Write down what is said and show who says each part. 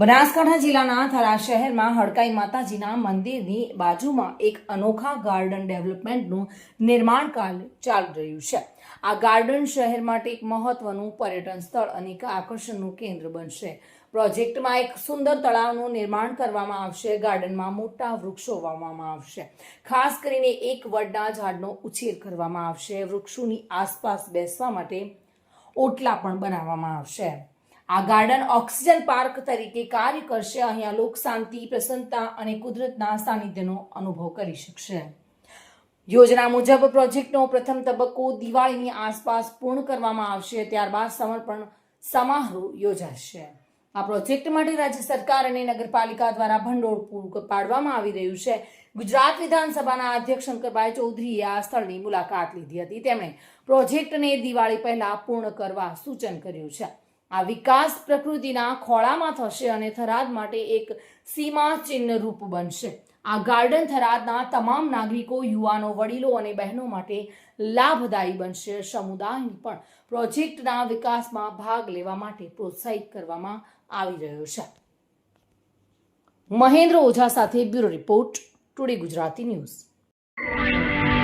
Speaker 1: બનાસકાંઠા જિલ્લાના થરા શહેરમાં હડકાઈ માતાજીના મંદિરની બાજુમાં એક અનોખા ગાર્ડન ડેવલપમેન્ટનું નિર્માણ કાર્ય ચાલી રહ્યું છે. આ ગાર્ડન શહેર માટે એક મહત્વનું પર્યટન સ્થળ અને એક આકર્ષણનું કેન્દ્ર બનશે. પ્રોજેક્ટમાં એક સુંદર તળાવનું નિર્માણ કરવામાં આવશે. ગાર્ડનમાં મોટા વૃક્ષો વાવવામાં આવશે. ખાસ કરીને એક વડના ઝાડનો ઉછેર કરવામાં આવશે. વૃક્ષોની આસપાસ બેસવા માટે ઓટલા પણ બનાવવામાં આવશે. આ ગાર્ડન ઓક્સિજન પાર્ક તરીકે કાર્ય કરશે. અહીંયા લોક શાંતિ, પ્રસન્નતા અને કુદરતના સાનિધ્યનો અનુભવ કરી શકશે. યોજના મુજબ પ્રોજેક્ટનો પ્રથમ તબક્કો દિવાળીની આસપાસ પૂર્ણ કરવામાં આવશે. ત્યારબાદ સમર્પણ સમારોહ યોજાશે. આ પ્રોજેક્ટ માટે રાજ્ય સરકાર અને નગરપાલિકા દ્વારા ભંડોળ પૂરું પાડવામાં આવી રહ્યું છે. ગુજરાત વિધાનસભાના અધ્યક્ષ શંકરભાઈ ચૌધરીએ આ સ્થળની મુલાકાત લીધી હતી. તેમણે પ્રોજેક્ટને દિવાળી પહેલા પૂર્ણ કરવા સૂચન કર્યું છે. આ વિકાસ પ્રકૃતિના ખોળામાં થશે અને થરાદ માટે એક સીમા ચિહ્ન રૂપ બનશે. આ ગાર્ડન થરાદના તમામ નાગરિકો, યુવાનો, વડીલો અને બહેનો માટે લાભદાયી બનશે. સમુદાયને પણ પ્રોજેક્ટના વિકાસમાં ભાગ લેવા માટે પ્રોત્સાહિત કરવામાં આવી રહ્યો છે. મહેન્દ્ર ઓઝા સાથે bureau report, today Gujarati news.